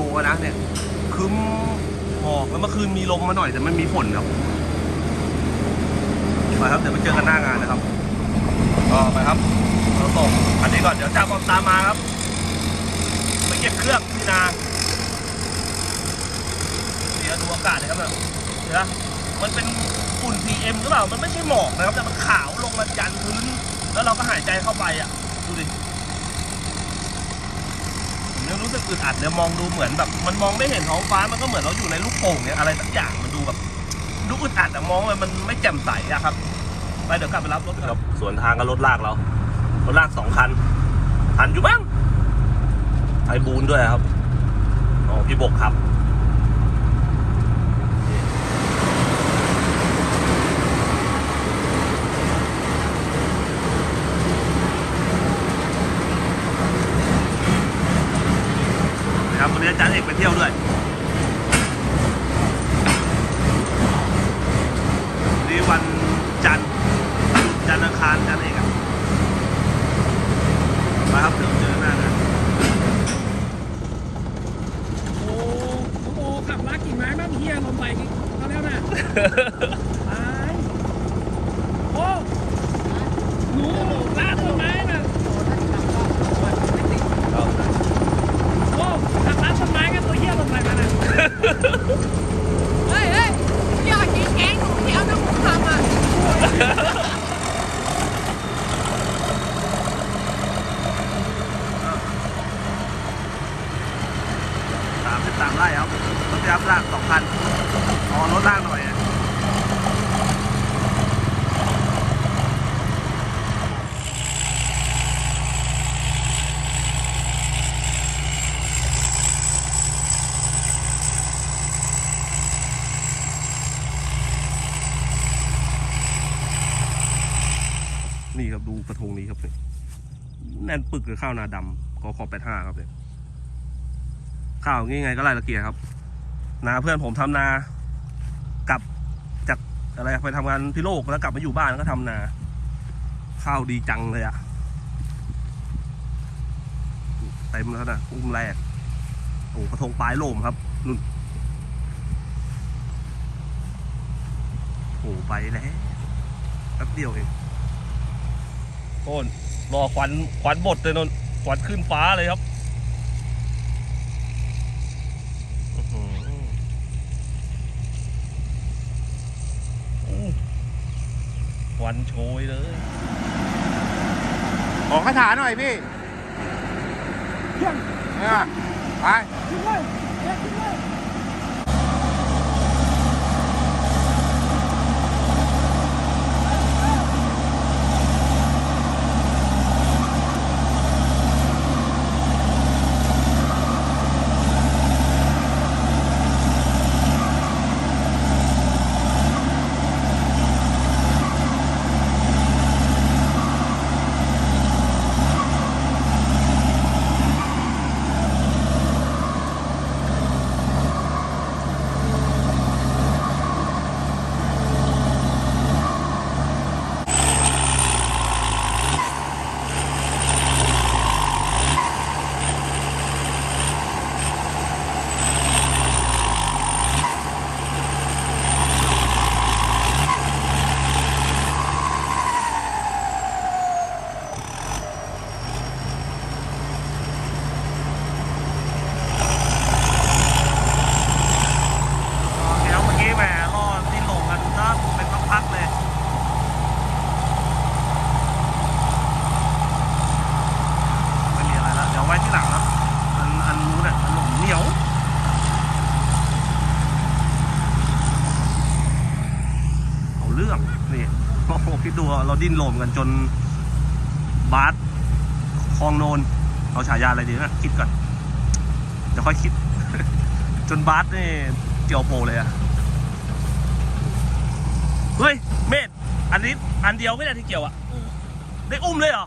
โมงแล้วนะเนี่ยคึ้มหมอกแล้วเมื่อคืนมีลมมาหน่อยแต่ไม่มีฝนครับไปครับเดี๋ยวไปเจอกันหน้างานนะครับก็ไปครับเราส่งอันนี้ก่อนเดี๋ยวจ้าบอมตามมาครับไปเก็บเครื่องที่นาเดี๋ยวดูอากาศนะครับเนี่ยเดี๋ยวนะมันเป็นฝุ่น PM หรือเปล่ามันไม่ใช่หมอกนะครับแต่มันขาวลงมายันพื้น แล้วเราก็หายใจเข้าไปอะดูดิ แล้วรู้สึกอึดอัดเลยมองดูเหมือนแบบ มันมองไม่เห็นท้องฟ้ามันก็เหมือนเราอยู่ในลูกโป่งเนี่ยอะไรสักอย่างมันดูแบบดูอึดอัดแต่มองไปมันไม่แจ่มใสอะครับ ไปเดี๋ยวกลับไปรับรถครับสวนทางกับรถลากเรารถลากสองคันทันอยู่บ้างไอบูนด้วยครับอ๋อพี่บกครับ นะครับวันนี้อาจารย์เอกไปเที่ยวด้วยนี่วันจันทร์หยุดจันทร์อังคารอาจารย์เอกอะมาครับเดี๋ยวเจอหน้ากันโอ้โหขับลากกิ่งไม้บ้างเฮียลงไปเขาแล้วนะตายโอ้หนูลากต้นไม้น่ะโอ้ขับลากต้นไม้กันตัวเฮีย ลงไปมาน่ะเฮ้ยเฮ้ยอย่ากินแกงหนูที่เอาน้ำหมูทำอะสามสิบสามไร่ครับรถยับลากสองพันอ๋อรถลากหน่อยอะนี่ครับดูกระทงนี้ครับเนี่ย แน่นปึกเลยข้าวนาดำกอขอแปดห้าครับเนี่ยข้าวงี้ไงก็ไล่ละเกียรครับ นาเพื่อนผมทำนา กลับจากอะไรไปทำงานที่โลกแล้วกลับมาอยู่บ้านก็ทำนา ข้าวดีจังเลยอะเต็มแล้วนะอุ้มแรกโอ้กระทงปลายโลมครับนุ่นโอ้ไปแล้วแป๊บเดียวเอง โอนรอควันควันบดเลยนนควันขึ้นฟ้าเลยครับควันโชยเลย ขอคาถาหน่อยพี่เฮียเนี่ยไป ขึ้นเลยขึ้นเลย เดี๋ยวเมื่อกี้แหมรอดที่ลงกันซะเป็นพักๆเลย ไม่มีอะไรแล้ว เดี๋ยวไว้ที่หลังนะอันอันนู้นอะอันหลงเหนียว เอาเรื่อง นี่โอ้โห คิดดูเราดิ้นโลมกันจนบาสคลองโนนเอาฉายาอะไรดีนะคิดก่อนเดี๋ยวค่อยคิด จนบาสนี่เกี่ยวโปเลยอะเฮ้ยเมธอันนี้อันเดียวไม่ได้ที่เกี่ยวอะได้อุ้มเลยเหรอ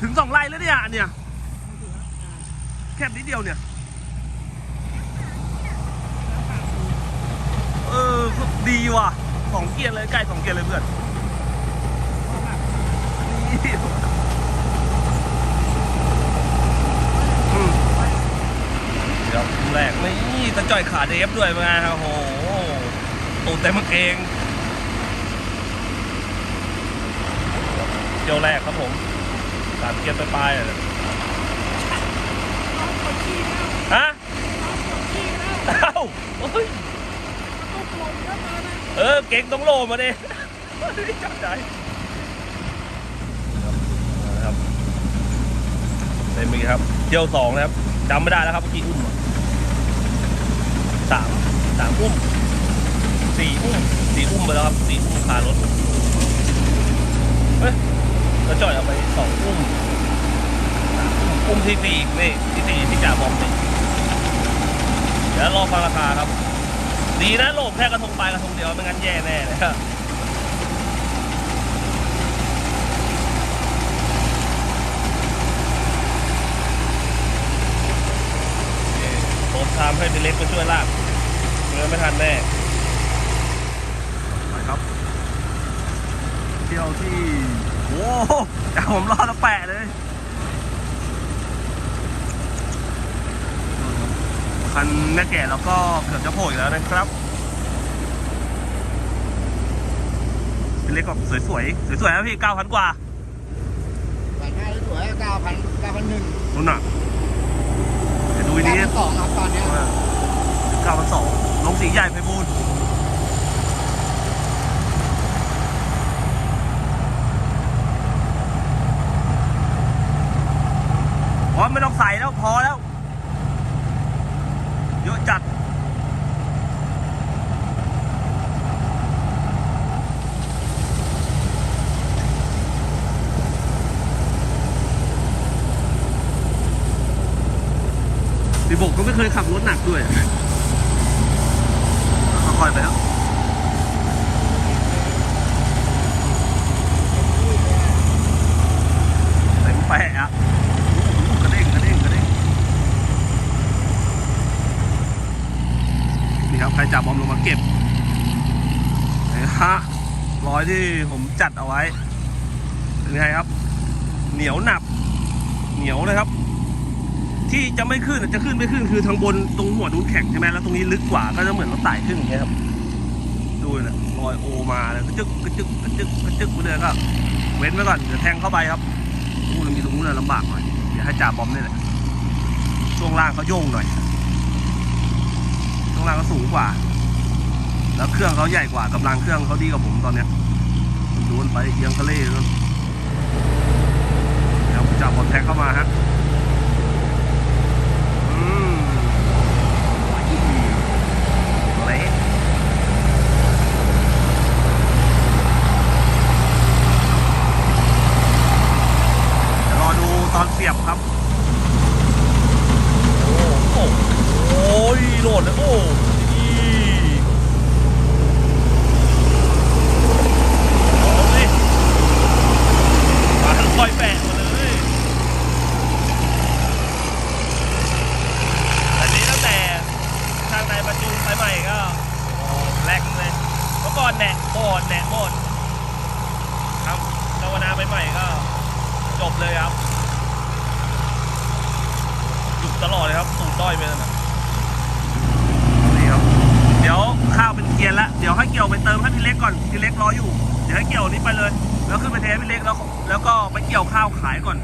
ถึงสองไร่แล้วเนี่ยอันเนี่ยแค่นิดเดียวเนี่ยเออดีว่ะ สองเกียร์เลยใกล้สองเกียร์เลยเพื่อนนี่อืมเดี๋ยวแรกนี่ตะจ่อยขาเดฟด้วยมาโอ้โหตูดเต็มกางเกงเดี๋ยวแรกครับผมสามเกียร์ไปปลายๆอะฮะเอ้าโอ้ย เออ เก่งต้องโลมาดิจับใจนะครับเต็มอีครับเที่ยวสองนะครับจำไม่ได้แล้วครับเมื่อกี้อุ้มสามสามอุ้มสี่อุ้มสี่อุ้มไปแล้วครับสี่อุ้มคารถเฮ้ยแล้วจ่อยเอาไปสองอุ้มอุ้มที่สี่นี่ที่สี่ที่จ่าบอมนี่เดี๋ยวรอฟังราคาครับ ดีนะโหลบแค่กระทงปลายกระทงเดียวไม่งั้นแย่แน่เลยครับผมทำให้พี่เล็กมาช่วยลากเมื่อไม่ทันแน่ไปครับ เที่ยวที่ โอ้โหแต่ผมรอดแล้วแปะเลย คันแม่แก่แล้วก็เกือบจะโผล่อีกแล้วนะครับเป็นเล็กกว่าสวยๆ สวยๆนะพี่เก้าพันกว่าใส่ง่ายสวยเก้าพันเก้าพันหนึ่งนู่นน่ะเดี๋ยวดูอันเก้านี้พันสองครับตอนเนี้ยเก้าพันสองลงสีใหญ่ไปบูนพอไม่ต้องใส่แล้วพอแล้ว เยอะจัด พี่บกก็ไม่เคยขับรถหนักด้วยค่อยๆไปครับเต็มแปะอะโอ้โหกระเด้งกระเด้งกระเด้งนี่ครับ ใครจับบอมลงมาเก็บนี่ฮะรอยที่ผมจัดเอาไว้ เป็นไงครับ เหนียวหนับ เหนียวเลยครับ ที่จะไม่ขึ้นจะขึ้นไม่ขึ้นคือทางบนตรงหัวนู้นแข็งใช่ไหมแล้วตรงนี้ลึกกว่าก็จะเหมือนเราไต่ขึ้นอย่างเงี้ยครับ ดูนะรอยโอมาเลยกระจึกกระจึกกระจึกกระจึกไปเลยก็ เว้นไว้ก่อนเดี๋ยวแทงเข้าไปครับอู้มีตรงนู้นลำบากหน่อยเดี๋ยวให้จ่าบอมนี่แหละช่วงล่างเขาโยงหน่อยช่วงล่างเขาสูงกว่า แล้วเครื่องเขาใหญ่กว่ากำลังเครื่องเขาดีกว่าผมตอนเนี้ยดูนไปเอียงทะเลนู่นเดี๋ย จ่าบอมแทงเข้ามาฮะอืมเละรอดูตอนเสียบครับ โอ้โหโอ้ยโหลดแล้วโอ้ยเอาสิมาทั้งคอยแปะมาเลย อันนี้ตั้งแต่ทางในประจุไปใหม่ก็โอ้แรงเลยเมื่อก่อนแหนกโบดแหนกโบดครับนวนาใหม่ๆก็จบเลยครับหยุดตลอดเลยครับสูงด้อยไปนั่นนะนี่ครับ เดี๋ยวข้าวเป็นเกียร์ละเดี๋ยวให้เกี่ยวไปเติมให้พี่เล็กก่อนพี่เล็กรออยู่ เดี๋ยวให้เกี่ยวนี้ไปเลย แล้วขึ้นไปเทให้พี่เล็กแล้ว แล้วก็ไปเกี่ยวข้าวขายก่อน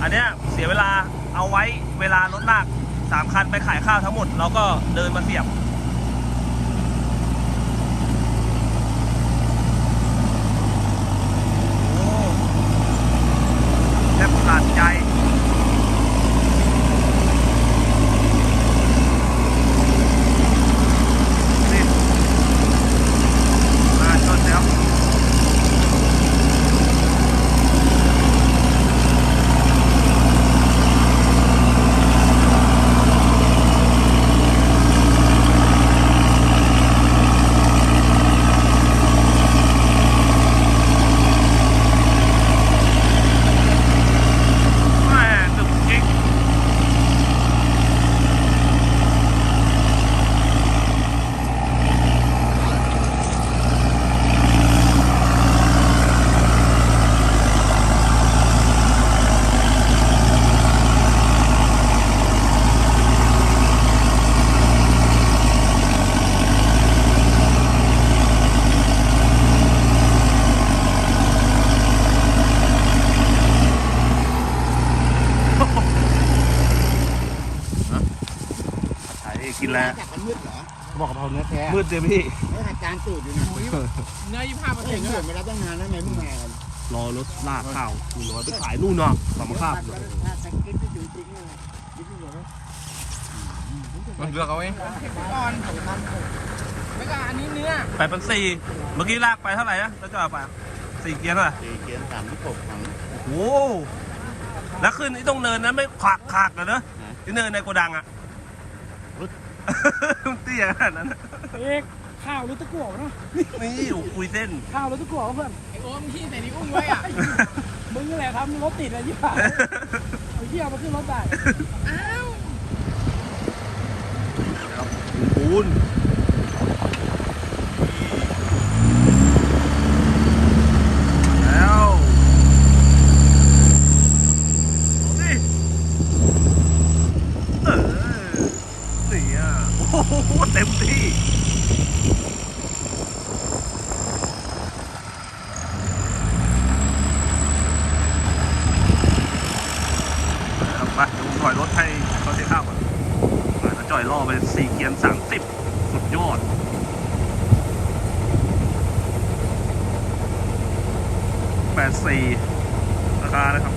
อันเนี้ยเสียเวลาเอาไว้เวลารถลากสามคันไปขายข้าวทั้งหมด แล้วก็เดิ นมาเสียบ โอ้แทบขาดใจ นี่มาชนแล้ว กินแล้ว จากมันมืดเหรอ บอกกะ เพราเนื้อแท้มืมืดดเดียวพี่แล้วหัดจานตูดอยู่นะเนื้อยี่ห้าเปอร์เห็เซ็นนต์เห็นมาแล้วตั้งนานแล้วทำไมเพิ่งมากันรอรถลากข้าวหนึ่งร้อยไปขายนู่นเนาะสามข้ามถ้าตะกินจะอยู่จริงเลยจริงเหรอมันเลือกเอาเองก่อนไม่ก็อันนี้เนื้อแปดพันสี่เมื่อกี้ลากไปเท่าไหร่นะแล้วจะเอาไปสี่เกียร์เท่าไหร่สี่เกียร์สามที่หกถังโอ้โหแล้วขึ้นไอ้ตรงเนินนั้นไม่ขากขากเลยเนอะไอ้เนินในโกดังอะ เตี้ยขนาดนั้นอะเอกข้าวหรือตะกั่วเนาะนี่โอ้คุยเส้น ข้าวหรือตะกั่วเพื่อนไอ้โอ้มที่แต่นี่อุ้มไว้อะมึงนี่แหละทำรถติดอะไรยี่ห้อไอ้เหี้ยมาขึ้นรถได้อ้าวปูนแล้วเอาดิเออนี่อะโอ้โหเต็มที่เอาไปเดี๋ยวผมถ อยรถให้เขาเสียข้าวก่อนอ่าแล้วจ่อยล่อไปสี่เกียร์สามสิบสุดยอดแปดสี่ราคานะครับ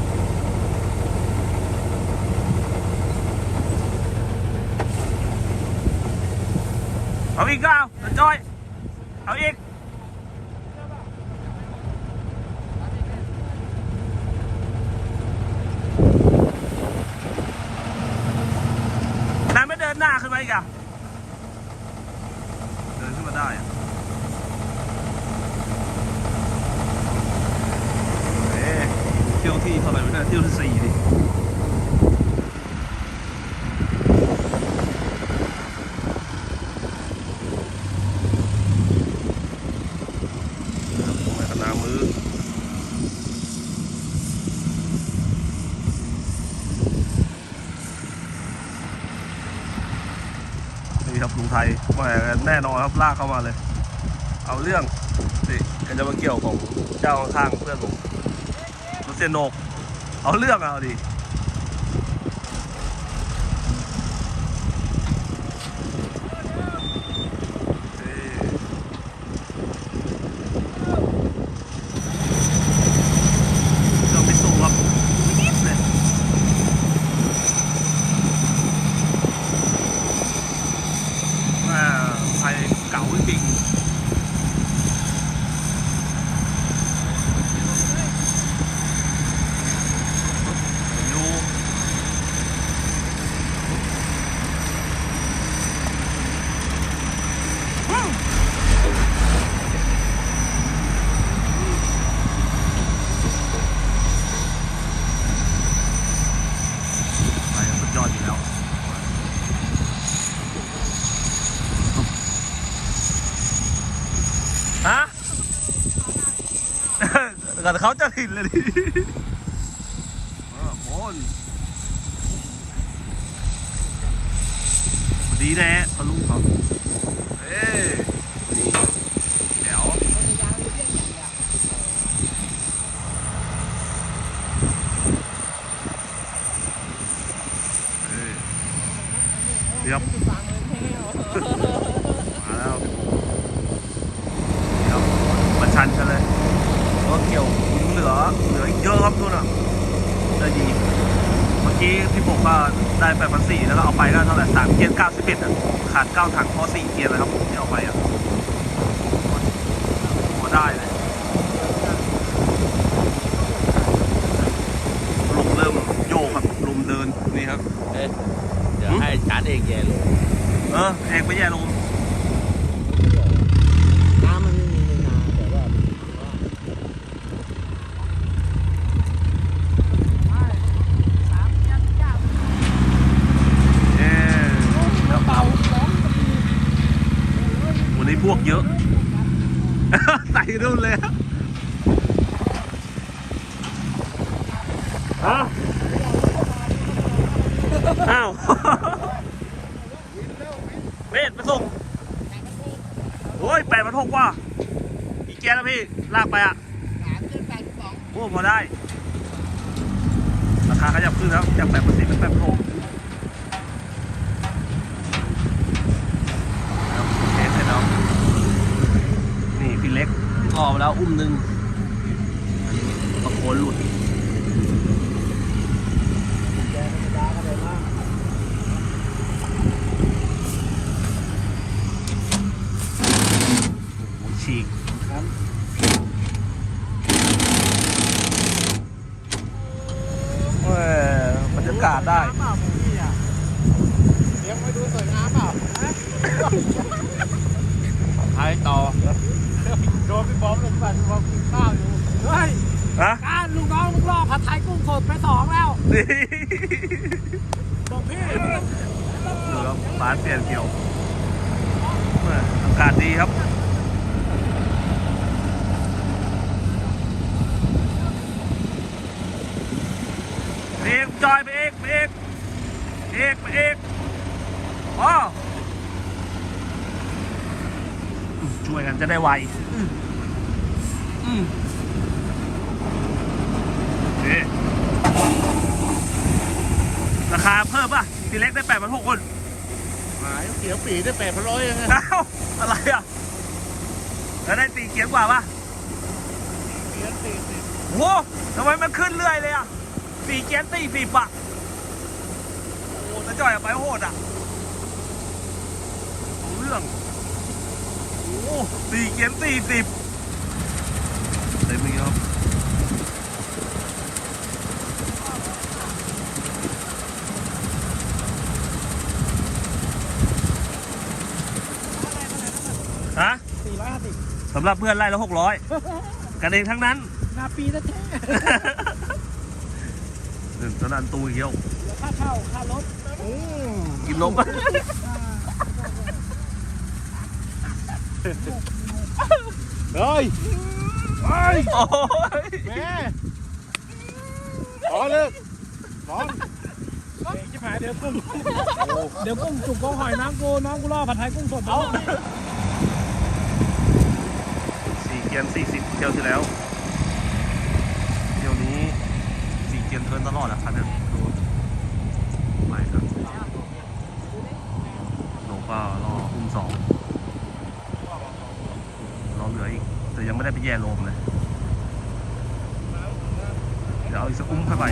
เอาอีกก็เอาแล้วจอย เอาอีก นายไม่เดินหน้าขึ้นมาอีกอะเดินขึ้นมาได้อะเอ๊ะเที่ยวที่เท่าไหร่ไม่ได้เที่ยวที่สี่ดิไม่ขนามือ นี่ครับลุงไทย แหมแน่นอนครับลากเข้ามาเลย เอาเรื่องสิกันจะมาเกี่ยวของเจ้าข้างเพื่อนผมรถเสียโนกเอาเรื่องเอาดิเรื่องไม่สู้ครับนิดเลย ว่าไทยเก่าจริงดูไปสุดยอดอยู่แล้ว ฮะ กันเขาจะหินเลยดิเออโอนดีแน่เขาลูกเขาเอ้ยนี่เดี๋ยวเอ้ยเดี๋ยวมาแล้ว เดี๋ยวมาชันกันเลยรถเกี่ยวเหลือเหลืออีกเยอะครับนู่นอะได้ดี เมื่อกี้พี่ผมก็ได้ไปพันสี่แล้วก็เอาไปก็เท่าไหร่สามเกียร์เก้าสิบเอ็ดอะขาดเก้าถังพอสี่เกียร์เลยครับผมที่เอาไปอะพอได้เลยลมเริ่มโยกครับลมเดินนี่ครับ เดี๋ยวให้จานเอกแย่ลง เออเอกไปแย่ลง น้ำมันไม่มีในนาแต่ว่า เอ๊ะ เป่าร้อง วันนี้พวกเยอะ ใส่รุ่นเลยอะฮะอ้าว เวทมาส่งโอ้ยแปดพันหกว่ะอีกแกแล้วพี่ลากไปอะสามเจ็ดแปดสองโอ้พอได้ ราคาขยับขึ้นแล้วจากแปดพันสี่เป็นแปดพันหก ต่อไปแล้วอุ้มหนึ่งอันนี้ตะโคนหลุด แกธรรมดาก็ได้มาก โอ้โหฉีก ครับ เอ้ยบรรยากาศ ได้ เปล่าผมพี่อะเลี้ยงไว้ดูสวยงามเปล่าไทยต่อโดนพี่บอมลงไปพี่บอมกินข้าวอยู่ เฮ้ย ฮะ การลูกน้องมึงรอบผัดไทยกุ้งสดไปสองแล้ว นี่ บอกพี่ ดูครับฟ้าเปลี่ยนเขียวเอ้ยอากาศดีครับ เอกจอยไปเอกไปเอกเอกไปเอกอ๋ออืม ช่วยกันจะได้ไวอืมอืมเอ๊ะราคาเพิ่มป่ะทีเล็กได้แปดพันหกคนหายเขียวปีได้แปดพันร้อยยังไงอ้าวอะไรอะ แล้วได้ตีเกียร์กว่าป่ะเขียวสี่สิบโหทำไมมันขึ้นเรื่อยเลยอะสี่เกียร์สี่สิบอะโอ้จะจ่อยอะไปโหดอะเอาเรื่องโอ้สี่เกียร์สี่สิบเต็มเลยครับฮะสี่ร้อยห้าสิบสำหรับเพื่อนไล่ละหกร้อยกันเองทั้งนั้น นาปีแท้หนึ่งตอนนั้นตูอีกเดียว ๆเดี๋ยวค่าเช่าค่ารถ กินนม เฮ้ยโอ้ยแม่พอเลยพร้อมเด็กจะหายเดี๋ยวกุ้งเดี๋ยวกุ้งจุกกองหอยน้ำกูน้องกูรอบผัดไทยกุ้งสดเอาสี่เกียนสี่สิบเที่ยวที่แล้ว เที่ยวนี้สี่เกียนเทิร์นตลอดอะคันนี้ดูไม่ครับโลก็รออุ้มสองรอเหลืออีก แต่ยังไม่ได้ไปแย่โลมเลย เดี๋ยวเอาอีกสักอุ้มเข้าไป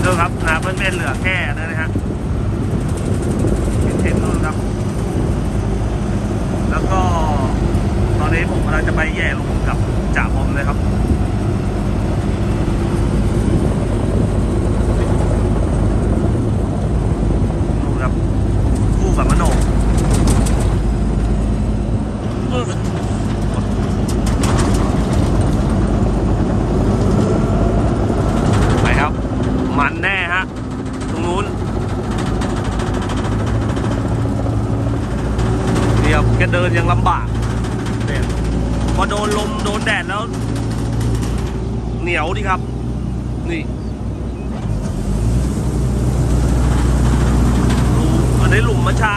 เรื่องครับนาเพื่อนเป็นเหลือแค่นั้นนะฮะเห็นเทนนู่นครับ แล้วก็ตอนนี้ผมกำลังจะไปแย่ลงกับจ่าบอมเลยครับ ดูครับ คู่กับมโนไปครับ มันแน่ฮะ ตรงนู้น เดียวแกเดินยังลำบากเนี่ยพอโดนลมโดนแดดแล้ว เหนียวดิครับ นี่ดูอันนี้หลุมเมื่อเช้า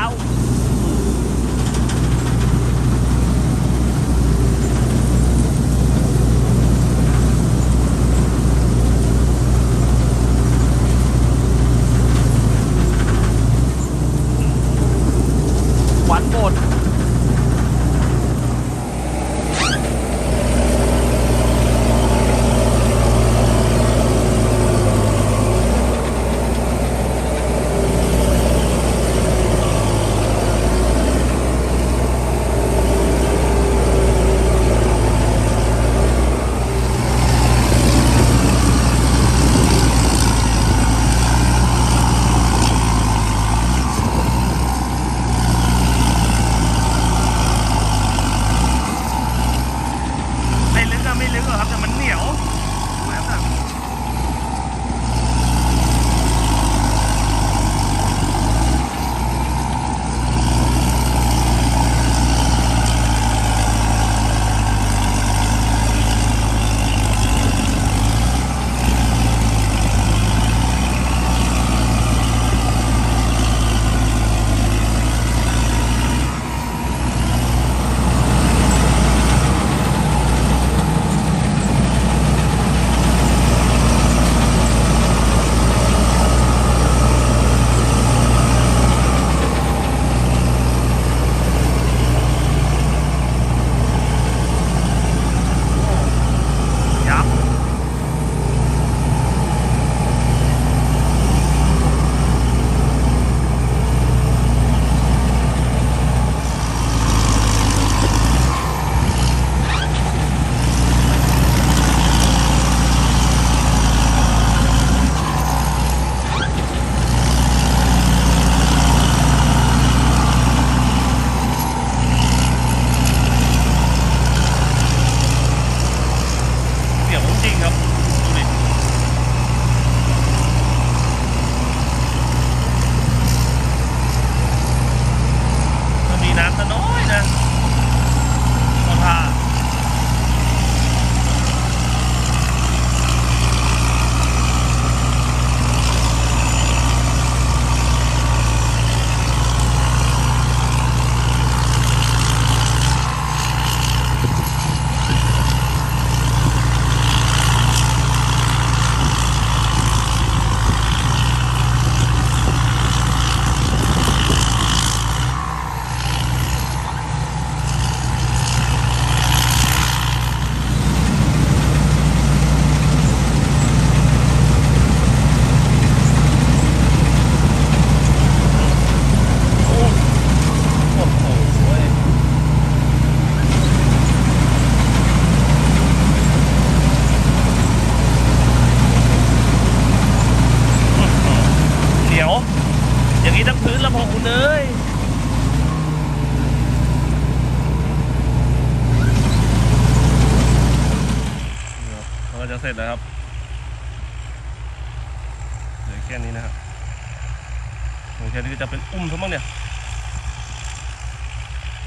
ทนี้จะเป็นอุ้มทั้งมั้งเนี่ย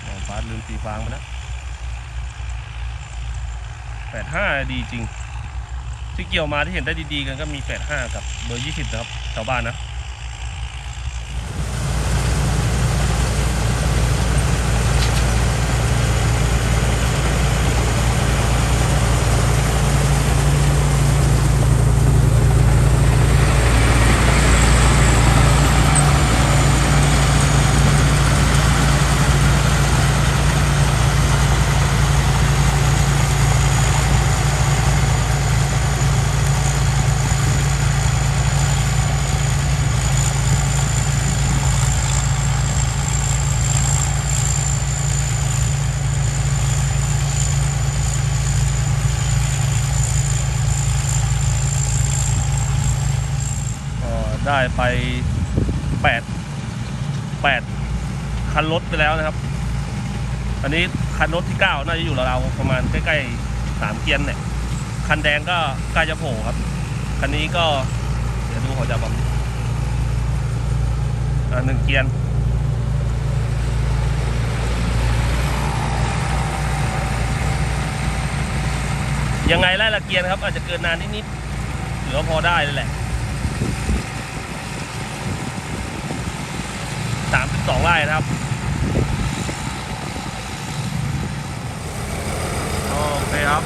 อ๋อฟ้าลืมตีฟางไปแล้วแปดห้าดีจริง ที่เกี่ยวมาที่เห็นได้ดีๆกันก็มีแปดห้ากับเบอร์ยี่สิบนะครับชาวบ้านนะ ก็ได้ไปแปดแปดคันรถไปแล้วนะครับ อันนี้คันรถที่เก้าน่าจะอยู่ราวๆประมาณใกล้ๆสามเกียนเนี่ย คันแดงก็ใกล้จะโผล่ครับ คันนี้ก็ เดี๋ยวดูเขาจะบอกอ่าหนึ่งเกียนยังไงไล่ละเกียนครับ อาจจะเกินนานนิดๆถือว่าพอได้เลยแหละสามสิบสองไร่นะครับ โอ เคครับ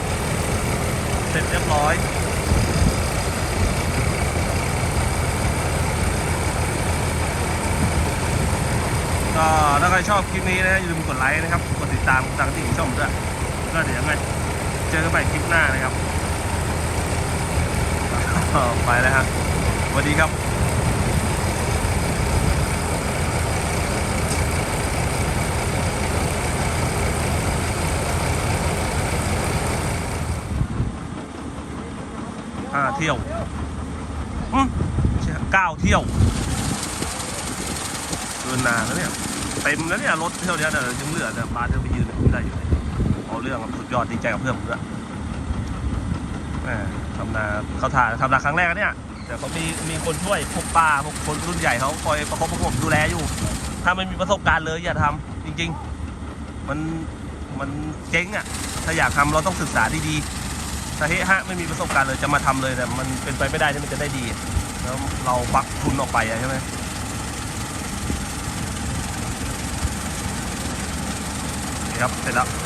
เสร็จเรียบร้อยก็ถ้าใครชอบคลิปนี้นะอย่าลืมกดไลค์นะครับ กดติดตามกดสั่งที่ช่องผมด้วยก็เดี๋ยวยังไงเจอกันใหม่คลิปหน้านะครับ ไปแล้วฮะสวัสดีครับ เที่ยวอืมเก้าเที่ยวเกินนานแล้วเนี่ย เต็มแล้วเนี่ยรถเที่ยวเนี้ยเดี๋ยวยังเหลือแต่บ้านเที่ยไปยืนไม่ได้อยู่เลยเอาเรื่องสุดยอดดีใจกับเพื่อนผมด้วยทำนาเขาถ่ายทำนาครั้งแรกเนี่ยแต่เขามีมีคนช่วยพวกป้าพวกคนรุ่นใหญ่เขาคอยประคบประหงมดูแลอยู่ ถ้าไม่มีประสบการณ์เลยอย่าทำจริง ๆ มันมันเจ๊งอะถ้าอยากทำเราต้องศึกษาดีๆ ถ้าเฮฮะไม่มีประสบการณ์เลยจะมาทำเลยแต่มันเป็นไปไม่ได้ที่มันจะได้ดี แล้วเราควักทุนออกไปใช่ไหมคครับเสร็จแล้ว